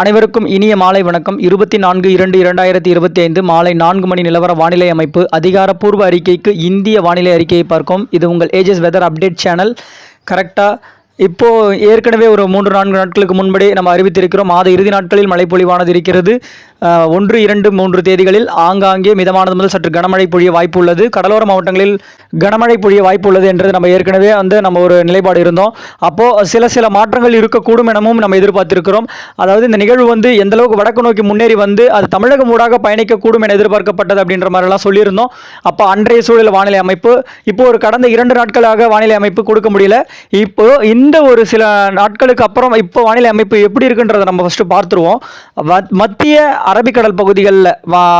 அனைவருக்கும் இனிய மாலை வணக்கம். இருபத்தி நான்கு இரண்டு இரண்டாயிரத்தி இருபத்தி ஐந்து மாலை நான்கு மணி நிலவர வானிலை அமைப்பு அதிகாரப்பூர்வ அறிக்கைக்கு இந்திய வானிலை அறிக்கையை பார்க்கும். இது உங்கள் ஏஜஸ் வெதர் அப்டேட் சேனல் கரெக்டாக இப்போது ஏற்கனவே ஒரு மூன்று நான்கு நாட்களுக்கு முன்படே நம்ம அறிவித்திருக்கிறோம். மாத இறுதி நாட்களில் மழை பொழிவானது இருக்கிறது. ஒன்று இரண்டு மூன்று தேதிகளில் ஆங்காங்கே மிதமானது முதல் சற்று கனமழை பொழிய வாய்ப்பு உள்ளது. கடலோர மாவட்டங்களில் கனமழை பொழிய வாய்ப்பு உள்ளது என்றது நம்ம ஏற்கனவே வந்து நம்ம ஒரு நிலைப்பாடு இருந்தோம். அப்போது சில சில மாற்றங்கள் இருக்கக்கூடும் எனவும் நம்ம எதிர்பார்த்திருக்கிறோம். அதாவது இந்த நிகழ்வு வந்து எந்த அளவுக்கு வடக்கு நோக்கி முன்னேறி வந்து அது தமிழகம் ஊடாக பயணிக்கக்கூடும் என எதிர்பார்க்கப்பட்டது அப்படின்ற மாதிரிலாம் சொல்லியிருந்தோம். அப்போ அன்றைய சூழல் வானிலை அமைப்பு இப்போ ஒரு கடந்த இரண்டு நாட்களாக வானிலை அமைப்பு கொடுக்க முடியல. இப்போ இந்த ஒரு சில நாட்களுக்கு அப்புறம் இப்போ வானிலை அமைப்பு எப்படி இருக்குன்றதை நம்ம ஃபஸ்ட்டு பார்த்துருவோம். மத்திய அரபிக்கடல் பகுதிகளில்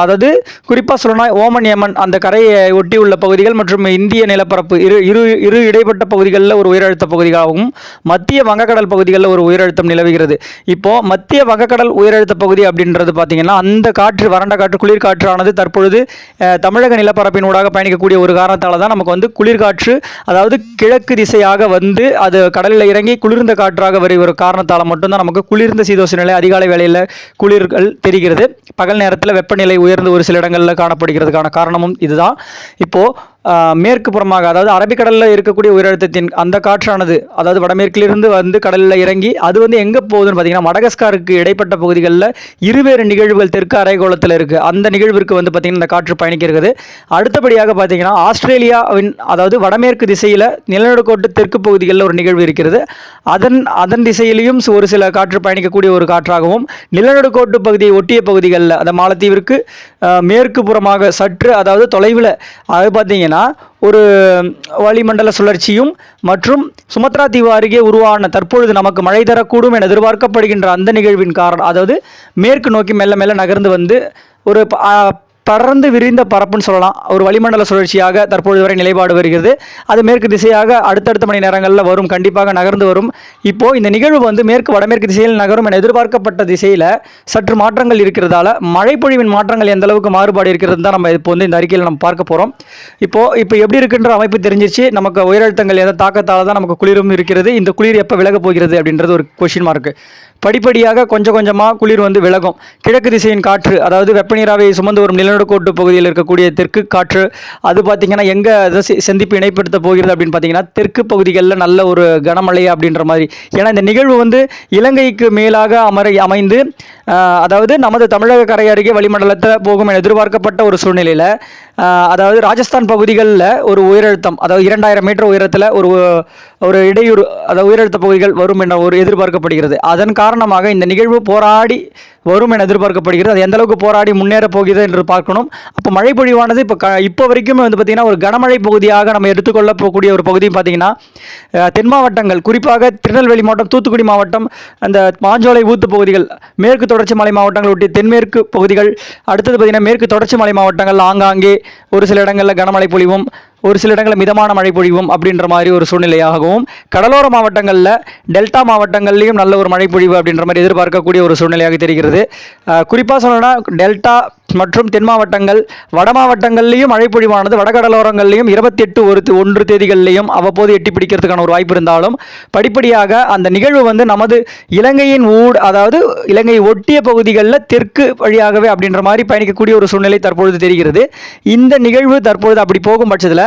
அதாவது குறிப்பாக சொல்லணும்னா ஓமன் ஏமன் அந்த கரையை ஒட்டி உள்ள பகுதிகள் மற்றும் இந்திய நிலப்பரப்பு இரு இரு இரு இடைப்பட்ட பகுதிகளில் ஒரு உயரழுத்த பகுதியாகவும் மத்திய வங்கக்கடல் பகுதிகளில் ஒரு உயரழுத்தம் நிலவுகிறது. இப்போது மத்திய வங்கக்கடல் உயரழுத்த பகுதி அப்படின்றது பார்த்திங்கன்னா அந்த காற்று வறண்ட காற்று குளிர்காற்றானது தற்பொழுது தமிழக நிலப்பரப்பின் ஊடாக பயணிக்கக்கூடிய ஒரு காரணத்தால் தான் நமக்கு வந்து குளிர்காற்று அதாவது கிழக்கு திசையாக வந்து அது கடலில் இறங்கி குளிர்ந்த காற்றாக வரும் ஒரு காரணத்தால் மட்டும்தான் நமக்கு குளிர்ந்த சீதோஷ நிலை அதிகாலை வேளையில் குளிர்கள் தெரிகிறது. பகல் நேரத்தில் வெப்பநிலை உயர்ந்து ஒரு சில இடங்களில் காணப்படுகிறதுக்கான காரணமும் இதுதான். இப்போது மேற்கு புறமாக அதாவது அரபிக்கடலில் இருக்கக்கூடிய உயரழுத்தத்தின் அந்த காற்றானது அதாவது வடமேற்கிலிருந்து வந்து கடலில் இறங்கி அது வந்து எங்கே போகுதுன்னு பார்த்தீங்கன்னா மடகஸ்காருக்கு இடைப்பட்ட பகுதிகளில் இருவேறு நிகழ்வுகள் தெற்கு அரைகோளத்தில் இருக்குது அந்த நிகழ்விற்கு வந்து பார்த்திங்கன்னா இந்த காற்று பயணிக்கிறது. அடுத்தபடியாக பார்த்தீங்கன்னா ஆஸ்திரேலியாவின் அதாவது வடமேற்கு திசையில் நிலநடுக்கோட்டு தெற்கு பகுதிகளில் ஒரு நிகழ்வு இருக்கிறது. அதன் அதன் திசையிலையும் ஒரு சில காற்று பயணிக்கக்கூடிய ஒரு காற்றாகவும் நிலநடுக்கோட்டு பகுதியை ஒட்டிய பகுதிகளில் அந்த மாலத்தீவிற்கு மேற்கு புறமாக சற்று அதாவது தொலைவில் அது பார்த்தீங்கன்னா ஒரு வளிமண்டல சுழற்சியும் மற்றும் சுமத்ரா தீவு அருகே உருவான தற்பொழுது நமக்கு மழை தரக்கூடும் என எதிர்பார்க்கப்படுகின்ற அந்த நிகழ்வின் காரணம் அதாவது மேற்கு நோக்கி மெல்ல மெல்ல நகர்ந்து வந்து ஒரு படர்ந்து விரிந்த பரப்புன்னு சொல்லலாம். ஒரு வளிமண்டல சுழற்சியாக தற்பொழுது வரை நிலைப்பாடு வருகிறது. அது மேற்கு திசையாக அடுத்தடுத்த மணி நேரங்களில் வரும். கண்டிப்பாக நகர்ந்து வரும். இப்போது இந்த நிகழ்வு வந்து மேற்கு வடமேற்கு திசையில் நகரும் என எதிர்பார்க்கப்பட்ட திசையில் சற்று மாற்றங்கள் இருக்கிறதால மழைப்பொழிவின் மாற்றங்கள் எந்த அளவுக்கு மாறுபாடு இருக்கிறது தான் நம்ம இப்போ வந்து இந்த அறிக்கையில் நம்ம பார்க்க போகிறோம் இப்போது இப்போ எப்படி இருக்குன்ற அமைப்பு தெரிஞ்சிச்சு நமக்கு உயரழுத்தங்கள் எந்த தாக்கத்தால் தான் நமக்கு குளிரும் இருக்கிறது. இந்த குளிர் எப்போ விலக போகிறது அப்படின்றது ஒரு கொஷின் மார்க்கு படிப்படியாக கொஞ்சம் கொஞ்சமாக குளிர் வந்து விலகும். கிழக்கு திசையின் காற்று அதாவது வெப்பநீராவை சுமந்து வரும் கோட்டு பகுதியில் இருக்கக்கூடிய தெற்கு காற்று அது பார்த்திங்கன்னா எங்கே அதை சந்திப்பு இணைப்படுத்த போகிறது அப்படின்னு பார்த்தீங்கன்னா தெற்கு பகுதிகளில் நல்ல ஒரு கனமழை அப்படின்ற மாதிரி. ஏன்னா இந்த நிகழ்வு வந்து இலங்கைக்கு மேலாக அமர அமைந்து அதாவது நமது தமிழக கரை அருகே வளிமண்டலத்தில் போகும் என எதிர்பார்க்கப்பட்ட ஒரு சூழ்நிலையில் அதாவது ராஜஸ்தான் பகுதிகளில் ஒரு உயரழுத்தம் அதாவது இரண்டாயிரம் மீட்டர் உயரத்தில் ஒரு ஒரு இடையூறு அதாவது உயரழுத்த பகுதிகள் வரும் என ஒரு எதிர்பார்க்கப்படுகிறது. அதன் காரணமாக இந்த நிகழ்வு போராடி வரும் என எதிர்பார்க்கப்படுகிறது. அது எந்த அளவுக்கு போராடி முன்னேற போகிறது என்று பார்க்கணும். அப்போ மழை பொழிவானது இப்போ க இப்போ வரைக்குமே வந்து பார்த்திங்கன்னா ஒரு கனமழை பகுதியாக நம்ம எடுத்துக்கொள்ள போகக்கூடிய ஒரு பகுதி பார்த்திங்கன்னா தென் மாவட்டங்கள் குறிப்பாக திருநெல்வேலி மாவட்டம் தூத்துக்குடி மாவட்டம் அந்த மாஞ்சோலை ஊத்து பகுதிகள் மேற்கு தொடர்ச்சி மலை மாவட்டங்கள் ஒட்டி தென்மேற்கு பகுதிகள் அடுத்தது பார்த்திங்கன்னா மேற்கு தொடர்ச்சி மலை மாவட்டங்கள் ஆங்காங்கே ஒரு சில இடங்களில் கனமழை பொழிவும் ஒரு சில இடங்களில் மிதமான மழை பொழிவும் அப்படின்ற மாதிரி ஒரு சூழ்நிலையாகவும் கடலோர மாவட்டங்களில் டெல்டா மாவட்டங்கள்லேயும் நல்ல ஒரு மழை பொழிவு அப்படின்ற மாதிரி எதிர்பார்க்கக்கூடிய ஒரு சூழ்நிலையாக தெரிகிறது. குறிப்பாக சொல்லணும்னா டெல்டா மற்றும் தென் மாவட்டங்கள் வட மாவட்டங்கள்லேயும் மழை பொழிவானது வடகடலோரங்கள்லையும் இருபத்தி எட்டு ஒரு ஒன்று தேதிகள்லேயும் அவ்வப்போது எட்டி பிடிக்கிறதுக்கான ஒரு வாய்ப்பு இருந்தாலும் படிப்படியாக அந்த நிகழ்வு வந்து நமது இலங்கையின் ஊட் அதாவது இலங்கையை ஒட்டிய பகுதிகளில் தெற்கு வழியாகவே அப்படின்ற மாதிரி பயணிக்கக்கூடிய ஒரு சூழ்நிலை தற்பொழுது தெரிகிறது. இந்த நிகழ்வு தற்பொழுது அப்படி போகும் பட்சத்தில்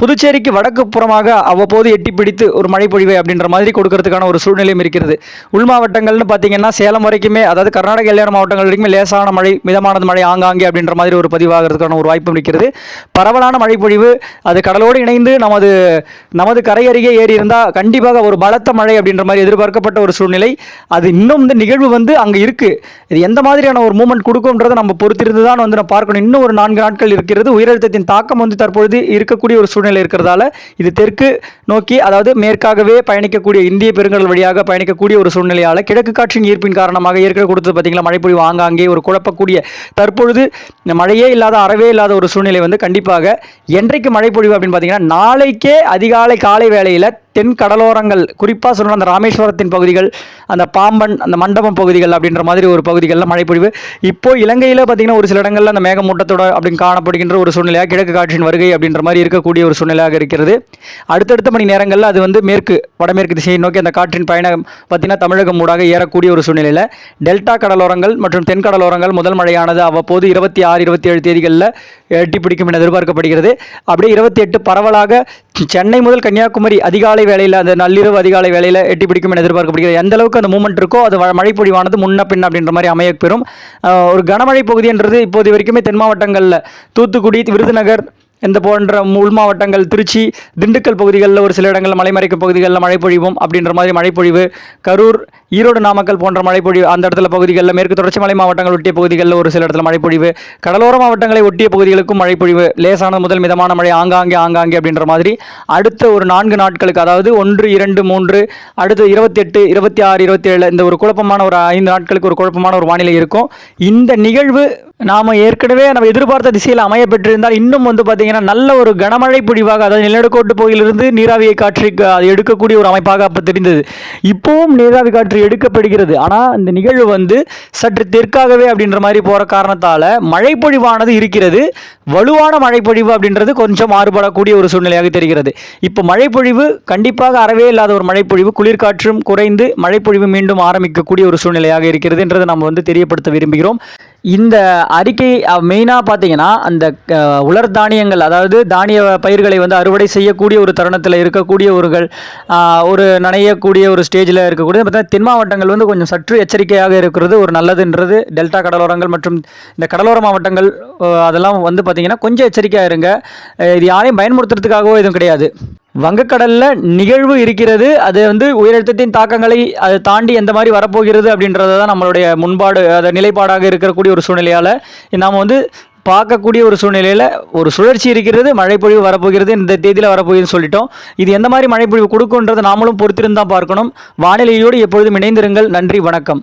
புதுச்சேரிக்கு வடக்கு புறமாக அவ்வப்போது எட்டி பிடித்து ஒரு மழை பொழிவை அப்படின்ற மாதிரி கொடுக்கறதுக்கான ஒரு சூழ்நிலையும் இருக்கிறது. உள் மாவட்டங்கள்னு பார்த்தீங்கன்னா சேலம் வரைக்குமே அதாவது கர்நாடக எல்லையான மாவட்டங்கள் வரைக்குமே லேசான மழை மிதமானது மழை ஆங்காங்கே அப்படின்ற மாதிரி ஒரு பதிவாகிறதுக்கான ஒரு வாய்ப்பும் இருக்கிறது. பரவலான மழை பொழிவு அது கடலோடு இணைந்து நமது நமது கரை அருகே ஏறி இருந்தால் கண்டிப்பாக ஒரு பலத்த மழை அப்படின்ற மாதிரி எதிர்பார்க்கப்பட்ட ஒரு சூழ்நிலை. அது இன்னும் இந்த நிகழ்வு வந்து அங்கே இருக்குது இது எந்த மாதிரியான ஒரு மூமெண்ட் கொடுக்கும்ன்றதை நம்ம பொறுத்திருந்து தான் வந்து நம்ம பார்க்கணும். இன்னும் ஒரு நான்கு நாட்கள் இருக்கிறது. உயரழுத்தத்தின் தாக்கம் வந்து தற்பொழுது இருக்கக்கூடிய ஒரு சூழ்நிலை இருக்கிறதால இது தெற்கு நோக்கி அதாவது மேற்காகவே பயணிக்கக்கூடிய இந்திய பெருங்கடல் வழியாக பயணிக்கக்கூடிய ஒரு சூழ்நிலையால் கிழக்கு காற்றின் ஈர்ப்பின் காரணமாக ஏற்கனவே கொடுத்தது பார்த்தீங்களா மழைப்பொழிவு ஆங்காங்கே ஒரு குழப்பக்கூடிய தற்பொழுது இந்த மழையே இல்லாத அறவே இல்லாத ஒரு சூழ்நிலை வந்து கண்டிப்பாக என்றைக்கு மழைப்பொழிவு அப்படின்னு பார்த்தீங்கன்னா நாளைக்கே அதிகாலை காலை வேளையில் தென் கடலோரங்கள் குறிப்பாக சொல்லணும் அந்த ராமேஸ்வரத்தின் பகுதிகள் அந்த பாம்பன் அந்த மண்டபம் பகுதிகள் அப்படின்ற மாதிரி ஒரு பகுதிகளில் மழைப்பொழிவு. இப்போ இலங்கையில் பார்த்தீங்கன்னா ஒரு சில இடங்களில் அந்த மேகமூட்டத்தோட அப்படின்னு காணப்படுகின்ற ஒரு சூழ்நிலையாக கிழக்கு காற்றின் வருகை அப்படின்ற மாதிரி இருக்க இருக்கக்கூடிய ஒரு சூழ்நிலையாக இருக்கிறது. அடுத்தடுத்த மணி நேரங்களில் அது வந்து மேற்கு வடமேற்கு திசையை நோக்கி அந்த காற்றின் பயணம் பார்த்தீங்கன்னா தமிழகம் ஊடாக ஏறக்கூடிய ஒரு சூழ்நிலையில் டெல்டா கடலோரங்கள் மற்றும் தென் கடலோரங்கள் முதல் மழையானது அவ்வப்போது இருபத்தி ஆறு இருபத்தி ஏழு தேதிகளில் எட்டி பிடிக்கும் என எதிர்பார்க்கப்படுகிறது. அப்படியே இருபத்தி எட்டு பரவலாக சென்னை முதல் கன்னியாகுமரி அதிகாலை வேளையில் அந்த நள்ளிரவு அதிகாலை வேளையில் எட்டி பிடிக்கும் என எதிர்பார்க்கப்படுகிறது. எந்த அளவுக்கு அந்த மூமெண்ட் இருக்கோ அது வ- மழைப்பொழிவானது முன்ன பின் அப்படின்ற மாதிரி அமையப்பெறும் ஒரு கனமழை பகுதின்றது இப்போது வரைக்குமே தென் மாவட்டங்களில் தூத்துக்குடி விருதுநகர் இந்த போன்ற உள் மாவட்டங்கள் திருச்சி திண்டுக்கல் பகுதிகளில் ஒரு சில இடங்களில் மலைமறைக்கும் பகுதிகளில் மழை பொழிவும் அப்படின்ற மாதிரி மழைப்பொழிவு கரூர் ஈரோடு நாமக்கல் போன்ற மழைப்பொழிவு அந்த இடத்துல பகுதிகளில் மேற்கு தொடர்ச்சி மலை மாவட்டங்கள் ஒட்டிய பகுதிகளில் ஒரு சில இடத்துல மழைப்பொழிவு கடலோர மாவட்டங்களை ஒட்டிய பகுதிகளுக்கும் மழைப்பொழிவு லேசான முதல் மிதமான மழை ஆங்காங்கே ஆங்காங்கே அப்படின்ற மாதிரி. அடுத்த ஒரு நான்கு நாட்களுக்கு அதாவது ஒன்று இரண்டு மூன்று அடுத்து இருபத்தெட்டு இருபத்தி ஆறு இருபத்தி ஏழு இந்த ஒரு குழப்பமான ஒரு ஐந்து நாட்களுக்கு ஒரு குழப்பமான ஒரு வானிலை இருக்கும். இந்த நிகழ்வு நாம் ஏற்கனவே நம்ம எதிர்பார்த்த திசையில் அமைய பெற்றிருந்தால் இன்னும் வந்து பார்த்திங்கன்னா நல்ல ஒரு கனமழை பிடிவாக அதாவது நிலநடுக்கோட்டு பகுதியிலிருந்து நீராவியை காற்று அது எடுக்கக்கூடிய ஒரு அமைப்பாக அப்போ தெரிந்தது. இப்போவும் நீராவி காற்று எடுக்கப்படுகிறது. ஆனால் இந்த நிகழ்வு வந்து சற்று தெற்காகவே அப்படின்ற மாதிரி போகிற காரணத்தால் மழைப்பொழிவானது இருக்கிறது. வலுவான மழைப்பொழிவு அப்படின்றது கொஞ்சம் மாறுபடக்கூடிய ஒரு சூழ்நிலையாக தெரிகிறது. இப்போ மழைப்பொழிவு கண்டிப்பாக அறவே இல்லாத ஒரு மழைப்பொழிவு குளிர்காற்றும் குறைந்து மழைப்பொழிவு மீண்டும் ஆரம்பிக்கக்கூடிய ஒரு சூழ்நிலையாக இருக்கிறது என்றதை நம்ம வந்து தெரியப்படுத்த விரும்புகிறோம். இந்த அறிக்கை மெயினாக பார்த்தீங்கன்னா அந்த உலர் தானியங்கள் அதாவது தானிய பயிர்களை வந்து அறுவடை செய்யக்கூடிய ஒரு தருணத்தில் இருக்கக்கூடியவர்கள் ஒருகள் ஒரு நனையக்கூடிய ஒரு ஸ்டேஜில் இருக்கக்கூடிய பார்த்தீங்கன்னா தென் மாவட்டங்கள் வந்து கொஞ்சம் சற்று எச்சரிக்கையாக இருக்கிறது ஒரு நல்லதுன்றது. டெல்டா கடலோரங்கள் மற்றும் இந்த கடலோர மாவட்டங்கள் அதெல்லாம் வந்து பார்த்திங்கன்னா கொஞ்சம் எச்சரிக்கையாக இருங்க. இது யாரையும் பயன்படுத்துறதுக்காகவோ எதுவும் கிடையாது. வங்கக்கடலில் நிகழ்வு இருக்கிறது. அது வந்து உயரழுத்தத்தின் தாக்கங்களை அதை தாண்டி எந்த மாதிரி வரப்போகிறது அப்படின்றது தான் நம்மளுடைய முன்பாடு அது நிலைப்பாடாக இருக்கக்கூடிய ஒரு சூழ்நிலையால் நாம் வந்து பார்க்கக்கூடிய ஒரு சூழ்நிலையில் ஒரு சுழற்சி இருக்கிறது மழைப்பொழிவு வரப்போகிறது இந்த தேதியில் வரப்போகுதுன்னு சொல்லிட்டோம். இது எந்த மாதிரி மழைப்பொழிவு கொடுக்குன்றதை நாமளும் பொறுத்திருந்து பார்க்கணும். வானிலையோடு எப்பொழுதும் இணைந்திருங்கள். நன்றி வணக்கம்.